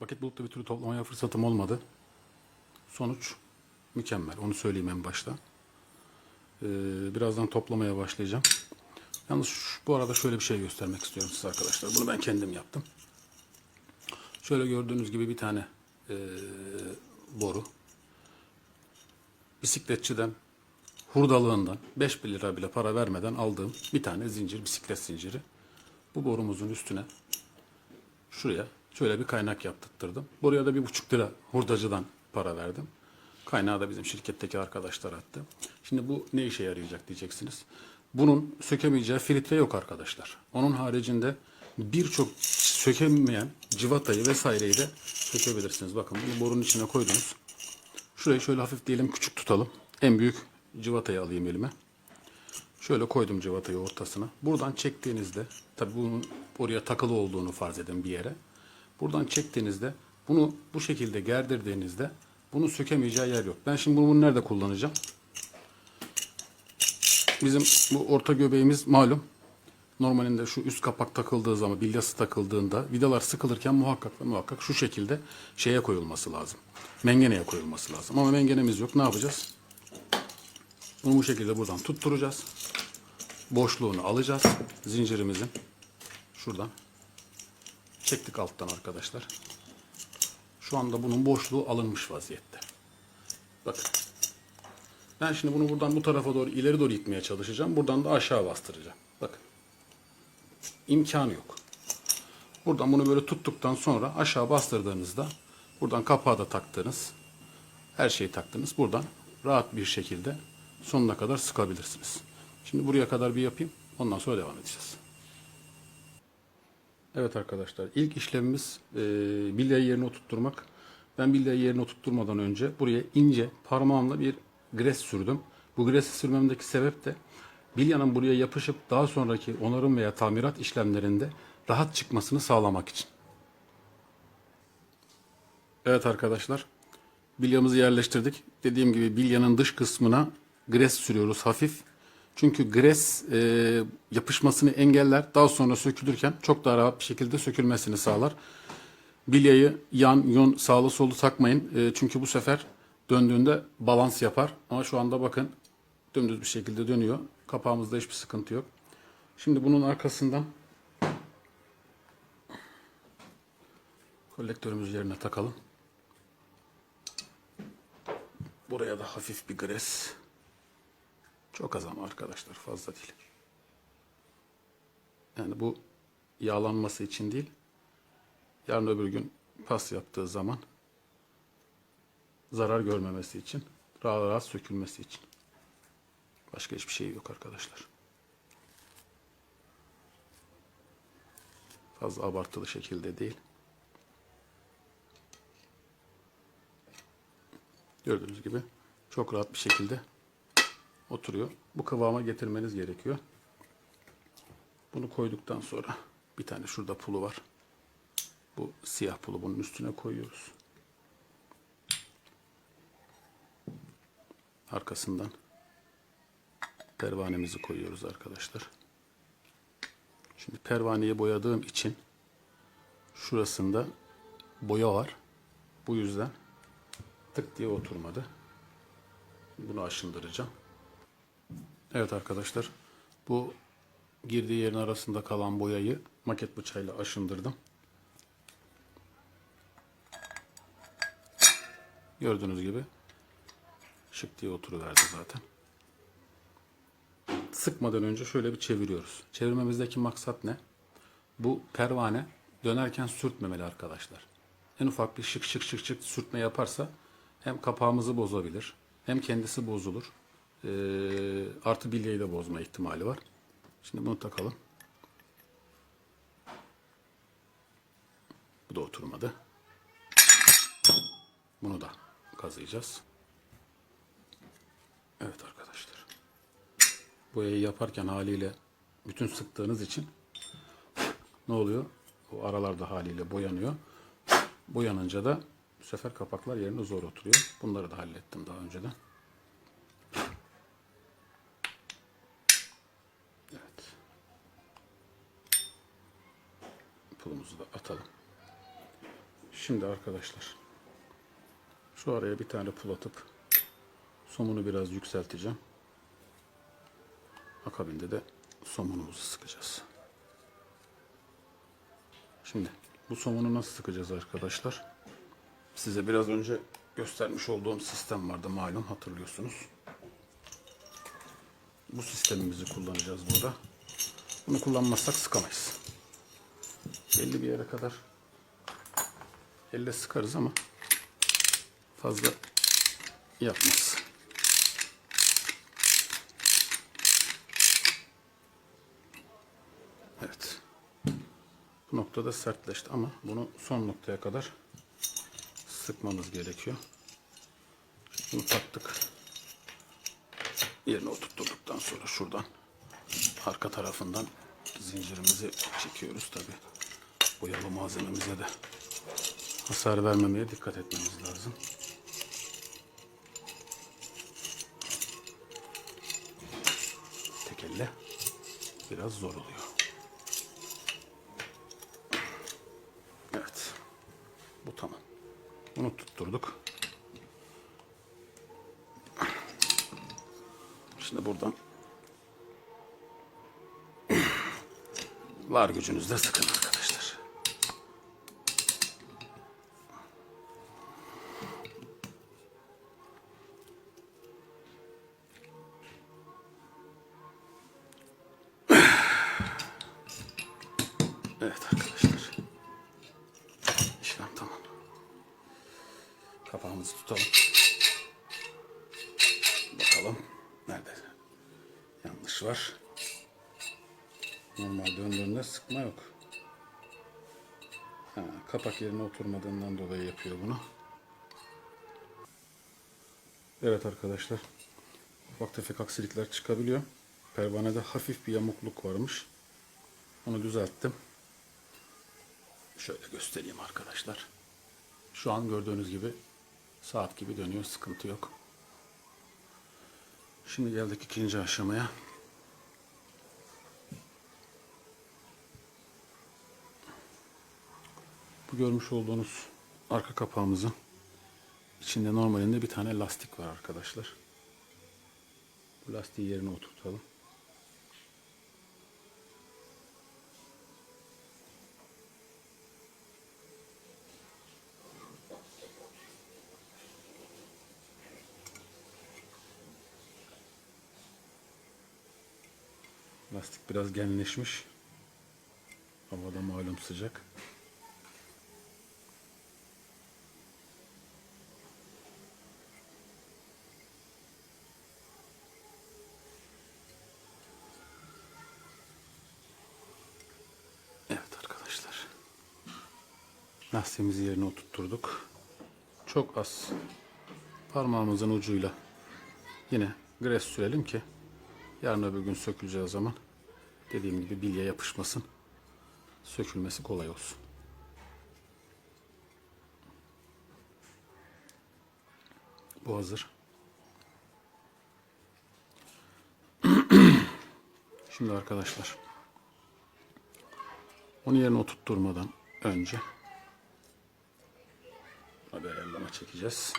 Paket bulutta bir türlü toplamaya fırsatım olmadı. Sonuç mükemmel. Onu söyleyeyim en başta. Ee, birazdan toplamaya başlayacağım. Yalnız şu- bu arada şöyle bir şey göstermek istiyorum size arkadaşlar. Bunu ben kendim yaptım. Şöyle gördüğünüz gibi bir tane ee, boru. Bisikletçiden hurdalığından 5 lira bile para vermeden aldığım bir tane zincir, bisiklet zinciri. Bu borumuzun üstüne şuraya şöyle bir kaynak yaptırttırdım. Buraya da bir buçuk lira hurdacıdan para verdim. Kaynağı da bizim şirketteki arkadaşlar attı. Şimdi bu ne işe yarayacak diyeceksiniz. Bunun sökemeyeceği filtre yok arkadaşlar. Onun haricinde birçok sökemeyen civatayı vesaireyi de sökebilirsiniz. Bakın bunu borunun içine koydunuz. Şurayı şöyle hafif diyelim küçük tutalım. En büyük civatayı alayım elime. Şöyle koydum civatayı ortasına. Buradan çektiğinizde, tabi bunun oraya takılı olduğunu farz edin bir yere. Buradan çektiğinizde, bunu bu şekilde gerdirdiğinizde bunu sökemeyeceği yer yok. Ben şimdi bunu nerede kullanacağım? Bizim bu orta göbeğimiz malum. Normalinde şu üst kapak takıldığı zaman, bilyası takıldığında vidalar sıkılırken muhakkak ve muhakkak şu şekilde şeye koyulması lazım. Mengeneye koyulması lazım. Ama mengenemiz yok. Ne yapacağız? Bunu bu şekilde buradan tutturacağız. Boşluğunu alacağız. Zincirimizin. Şuradan. Çektik alttan arkadaşlar. Şu anda bunun boşluğu alınmış vaziyette. Bakın. Ben şimdi bunu buradan bu tarafa doğru ileri doğru itmeye çalışacağım. Buradan da aşağı bastıracağım. Bakın. İmkanı yok. Buradan bunu böyle tuttuktan sonra aşağı bastırdığınızda buradan kapağı da taktınız. Her şeyi taktınız. Buradan rahat bir şekilde sonuna kadar sıkabilirsiniz. Şimdi buraya kadar bir yapayım. Ondan sonra devam edeceğiz. Evet arkadaşlar ilk işlemimiz e, bilyayı yerine oturtturmak. Ben bilyayı yerine oturtturmadan önce buraya ince parmağımla bir gres sürdüm. Bu gresi sürmemdeki sebep de bilyanın buraya yapışıp daha sonraki onarım veya tamirat işlemlerinde rahat çıkmasını sağlamak için. Evet arkadaşlar bilyamızı yerleştirdik. Dediğim gibi bilyanın dış kısmına gres sürüyoruz hafif. Çünkü gres e, yapışmasını engeller. Daha sonra sökülürken çok daha rahat bir şekilde sökülmesini sağlar. Bilyayı yan, yön, sağlı solu takmayın. E, çünkü bu sefer döndüğünde balans yapar. Ama şu anda bakın dümdüz bir şekilde dönüyor. Kapağımızda hiçbir sıkıntı yok. Şimdi bunun arkasından kolektörümüz yerine takalım. Buraya da hafif bir gres. Çok az ama arkadaşlar fazla değil. Yani bu yağlanması için değil. Yarın öbür gün pas yaptığı zaman zarar görmemesi için, rahat rahat sökülmesi için. Başka hiçbir şey yok arkadaşlar. Fazla abartılı şekilde değil. Gördüğünüz gibi çok rahat bir şekilde oturuyor. Bu kıvama getirmeniz gerekiyor. Bunu koyduktan sonra bir tane şurada pulu var. Bu siyah pulu bunun üstüne koyuyoruz. Arkasından pervanemizi koyuyoruz arkadaşlar. Şimdi pervaneyi boyadığım için şurasında boya var. Bu yüzden tık diye oturmadı. Bunu aşındıracağım. Evet arkadaşlar bu girdiği yerin arasında kalan boyayı maket bıçağıyla aşındırdım. Gördüğünüz gibi şık diye oturuverdi zaten. Sıkmadan önce şöyle bir çeviriyoruz. Çevirmemizdeki maksat ne? Bu pervane dönerken sürtmemeli arkadaşlar. En ufak bir şık şık şık şık sürtme yaparsa hem kapağımızı bozabilir hem kendisi bozulur. Ee, artı bilyayı da bozma ihtimali var. Şimdi bunu takalım. Bu da oturmadı. Bunu da kazıyacağız. Evet arkadaşlar. Boyayı yaparken haliyle bütün sıktığınız için ne oluyor? O aralarda haliyle boyanıyor. Boyanınca da bu sefer kapaklar yerine zor oturuyor. Bunları da hallettim daha önceden. Evet. Pulumuzu da atalım. Şimdi arkadaşlar şu araya bir tane pul atıp somunu biraz yükselteceğim. Akabinde de somunumuzu sıkacağız. Şimdi bu somunu nasıl sıkacağız arkadaşlar? Size biraz önce göstermiş olduğum sistem vardı malum hatırlıyorsunuz. Bu sistemimizi kullanacağız burada. Bunu kullanmazsak sıkamayız. Belli bir yere kadar elle sıkarız ama fazla yapmaz. Evet. Bu noktada sertleşti ama bunu son noktaya kadar sıkmamız gerekiyor. Bunu taktık. Yerine oturtturduktan sonra şuradan arka tarafından zincirimizi çekiyoruz tabi. Boyalı malzememize de hasar vermemeye dikkat etmemiz lazım. Tek elle biraz zor oluyor. Evet. Bu tamam. Bunu tutturduk. Şimdi buradan var gücünüzle sıkın arkadaşlar. Kapağımızı tutalım. Bakalım nerede yanlış var. Normal döndüğünde sıkma yok. Ha, kapak yerine oturmadığından dolayı yapıyor bunu. Evet arkadaşlar. Ufak tefek aksilikler çıkabiliyor. Pervanede hafif bir yamukluk varmış. Onu düzelttim. Şöyle göstereyim arkadaşlar. Şu an gördüğünüz gibi saat gibi dönüyor. Sıkıntı yok. Şimdi geldik ikinci aşamaya. Bu görmüş olduğunuz arka kapağımızın içinde normalinde bir tane lastik var arkadaşlar. Bu lastiği yerine oturtalım. Lastik biraz genleşmiş. Havada malum sıcak. Evet arkadaşlar. Lastiğimizi yerine oturtturduk. Çok az parmağımızın ucuyla yine gres sürelim ki yarın öbür gün söküleceği zaman dediğim gibi bilye yapışmasın. Sökülmesi kolay olsun. Bu hazır. Şimdi arkadaşlar onu yerine oturtturmadan önce bir ayarlama çekeceğiz.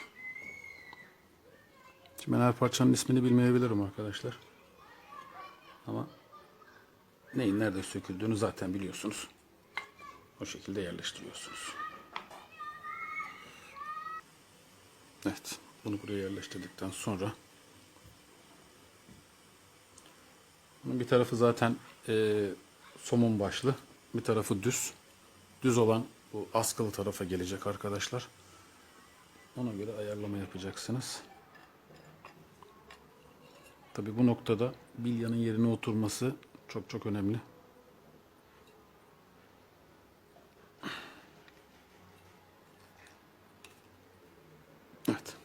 Şimdi ben her parçanın ismini bilmeyebilirim arkadaşlar. Ama neyin nerede söküldüğünü zaten biliyorsunuz. O şekilde yerleştiriyorsunuz. Evet. Bunu buraya yerleştirdikten sonra bunun bir tarafı zaten e, somun başlı. Bir tarafı düz. Düz olan bu askılı tarafa gelecek arkadaşlar. Ona göre ayarlama yapacaksınız. Tabi bu noktada bilyanın yerine oturması çok çok önemli. Evet.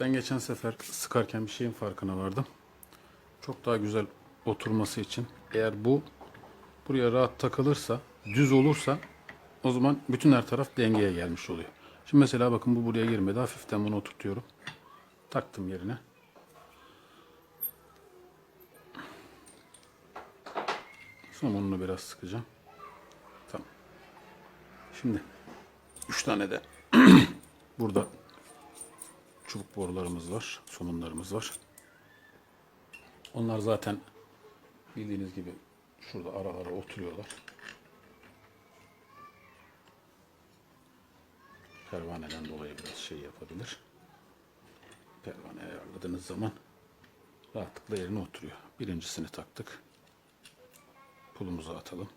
Ben geçen sefer sıkarken bir şeyin farkına vardım. Çok daha güzel oturması için eğer bu buraya rahat takılırsa, düz olursa o zaman bütün her taraf dengeye gelmiş oluyor. Şimdi mesela bakın bu buraya girmedi. Hafiften bunu oturtuyorum. Taktım yerine. Somonunu biraz sıkacağım. Tamam. Şimdi Üç tane de burada çubuk borularımız var. Somunlarımız var. Onlar zaten bildiğiniz gibi şurada ara ara oturuyorlar. Pervaneden dolayı biraz şey yapabilir. Pervane ayarladığınız zaman rahatlıkla yerine oturuyor. Birincisini taktık. Pulumuzu atalım.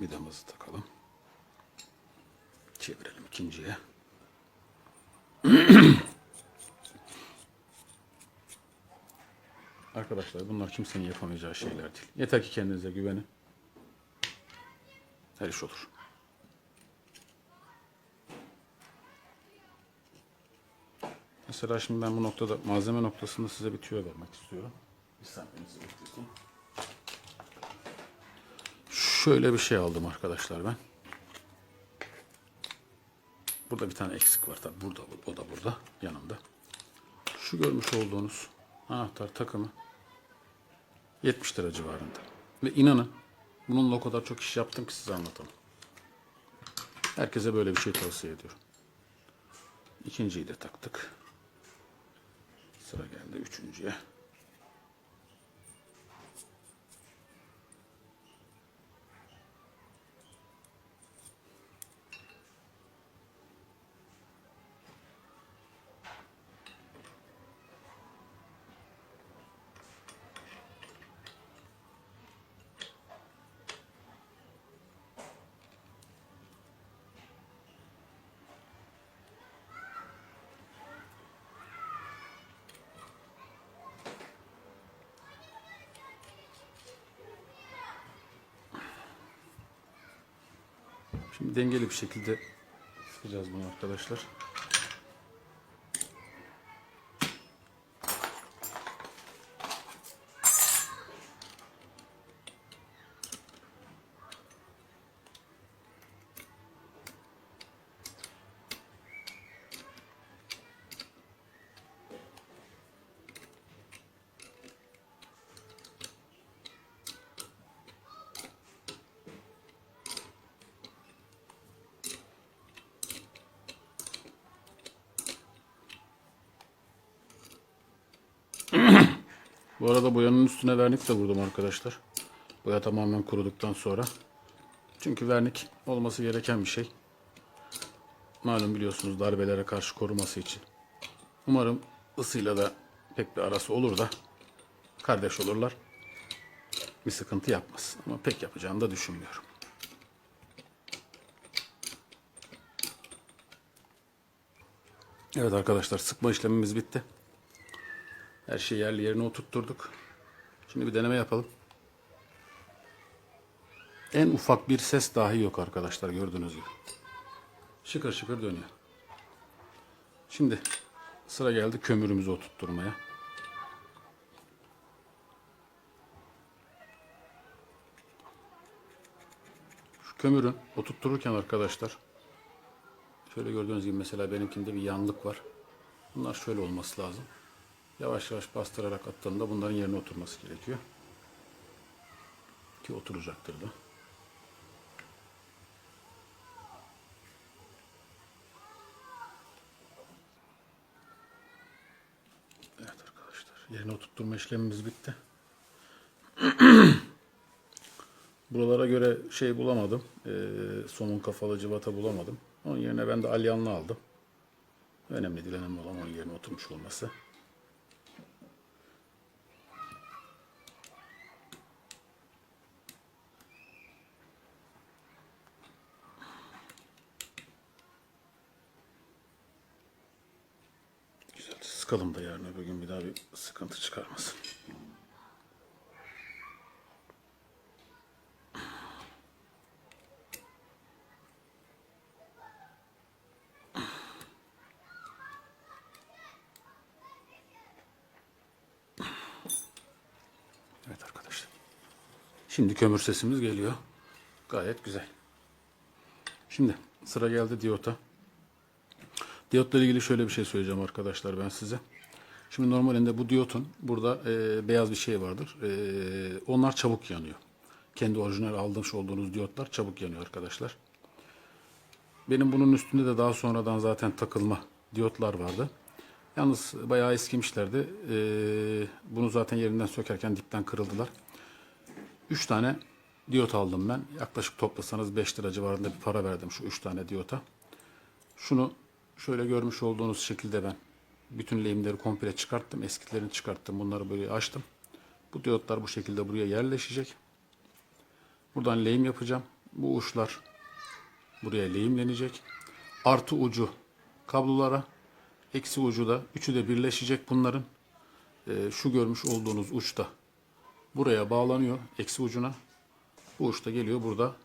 Vidamızı takalım. Çevirelim ikinciye. Arkadaşlar bunlar kimsenin yapamayacağı şeyler değil. Yeter ki kendinize güvenin. Her iş olur. Mesela şimdi ben bu noktada malzeme noktasında size bir tüyo vermek istiyorum. Şöyle bir şey aldım arkadaşlar ben. Burada bir tane eksik var tabi. Burada, o da burada yanımda. Şu görmüş olduğunuz anahtar takımı 70 lira civarında. Ve inanın bununla o kadar çok iş yaptım ki size anlatamam. Herkese böyle bir şey tavsiye ediyorum. İkinciyi de taktık. Sıra geldi üçüncüye. Şimdi dengeli bir şekilde sıkacağız bunu arkadaşlar. Bu arada boyanın üstüne vernik de vurdum arkadaşlar. Boya tamamen kuruduktan sonra. Çünkü vernik olması gereken bir şey. Malum biliyorsunuz darbelere karşı koruması için. Umarım ısıyla da pek bir arası olur da kardeş olurlar. Bir sıkıntı yapmaz. Ama pek yapacağını da düşünmüyorum. Evet arkadaşlar sıkma işlemimiz bitti. Her şeyi yerli yerine oturtturduk. Şimdi bir deneme yapalım. En ufak bir ses dahi yok arkadaşlar gördüğünüz gibi. Şıkır şıkır dönüyor. Şimdi sıra geldi kömürümüzü oturtturmaya. Şu kömürün oturttururken arkadaşlar şöyle gördüğünüz gibi mesela benimkinde bir yanlık var. Bunlar şöyle olması lazım. Yavaş yavaş bastırarak attığında bunların yerine oturması gerekiyor. Ki oturacaktır da. Evet arkadaşlar. Yerine oturtturma işlemimiz bitti. Buralara göre şey bulamadım. Ee, somun kafalı cıvata bulamadım. Onun yerine ben de alyanlı aldım. Önemli değil. Önemli olan onun yerine oturmuş olması. Güzel. Sıkalım da yarın öbür gün bir daha bir sıkıntı çıkarmasın. Evet arkadaşlar. Şimdi kömür sesimiz geliyor. Gayet güzel. Şimdi sıra geldi diyota. Diyotla ilgili şöyle bir şey söyleyeceğim arkadaşlar ben size. Şimdi normalinde bu diyotun burada e, beyaz bir şey vardır. E, onlar çabuk yanıyor. kendi orijinal almış olduğunuz diyotlar çabuk yanıyor arkadaşlar. Benim bunun üstünde de daha sonradan zaten takılma diyotlar vardı. Yalnız bayağı eskimişlerdi. Ee, bunu zaten yerinden sökerken dipten kırıldılar. 3 tane diyot aldım ben. Yaklaşık toplasanız 5 lira civarında bir para verdim şu 3 tane diyota. Şunu şöyle görmüş olduğunuz şekilde ben bütün lehimleri komple çıkarttım. Eskilerini çıkarttım. Bunları böyle açtım. Bu diyotlar bu şekilde buraya yerleşecek. Buradan lehim yapacağım. Bu uçlar buraya lehimlenecek. Artı ucu kablolara, eksi ucu da üçü de birleşecek bunların. Ee, şu görmüş olduğunuz uçta buraya bağlanıyor eksi ucuna. Bu uçta geliyor burada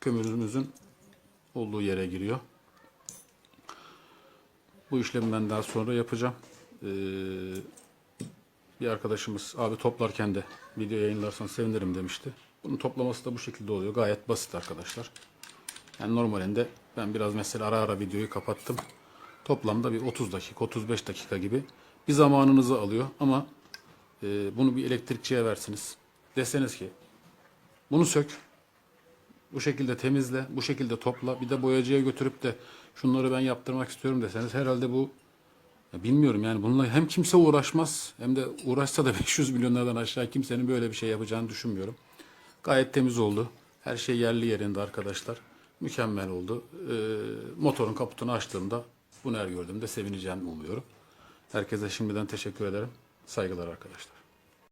kömürümüzün olduğu yere giriyor. Bu işlemi ben daha sonra yapacağım. Ee, bir arkadaşımız abi toplarken de video yayınlarsan sevinirim demişti. Bunun toplaması da bu şekilde oluyor. Gayet basit arkadaşlar. Yani normalinde ben biraz mesela ara ara videoyu kapattım. Toplamda bir 30 dakika, 35 dakika gibi bir zamanınızı alıyor. Ama e, bunu bir elektrikçiye versiniz. Deseniz ki bunu sök, bu şekilde temizle, bu şekilde topla. Bir de boyacıya götürüp de şunları ben yaptırmak istiyorum deseniz herhalde bu ya bilmiyorum yani bununla hem kimse uğraşmaz hem de uğraşsa da 500 milyonlardan aşağı kimsenin böyle bir şey yapacağını düşünmüyorum. Gayet temiz oldu. Her şey yerli yerinde arkadaşlar. Mükemmel oldu. Ee, motorun kaputunu açtığımda bunu her gördüğümde sevineceğimi umuyorum. Herkese şimdiden teşekkür ederim. Saygılar arkadaşlar.